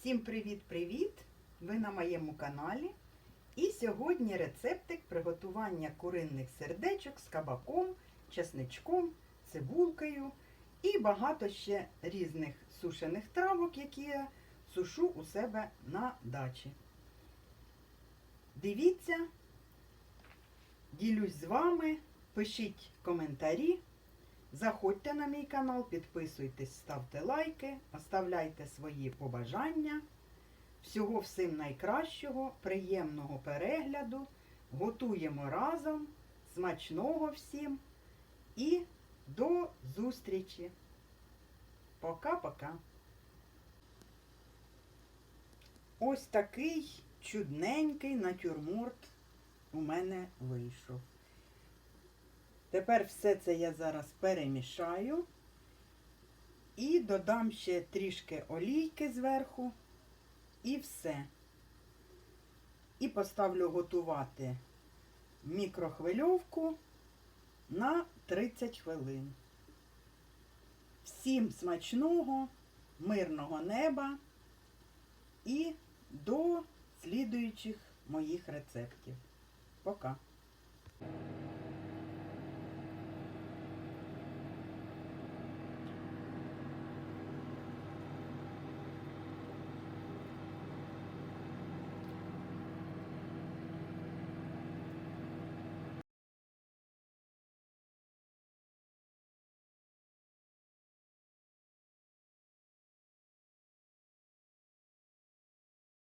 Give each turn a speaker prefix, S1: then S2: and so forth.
S1: Всім привіт-привіт! Ви на моєму каналі. І сьогодні рецептик приготування куринних сердечок з кабаком, чесничком, цибулкою і багато ще різних сушених травок, які я сушу у себе на дачі. Дивіться, ділюсь з вами, пишіть коментарі. Заходьте на мій канал, підписуйтесь, ставте лайки, оставляйте свої побажання. Всього всім найкращого, приємного перегляду. Готуємо разом, смачного всім і до зустрічі. Пока-пока. Ось такий чудненький натюрморт у мене вийшов. Тепер все це я зараз перемішаю і додам ще трішки олійки зверху і все. І поставлю готувати мікрохвильовку на 30 хвилин. Всім смачного, мирного неба і до слідуючих моїх рецептів. Пока!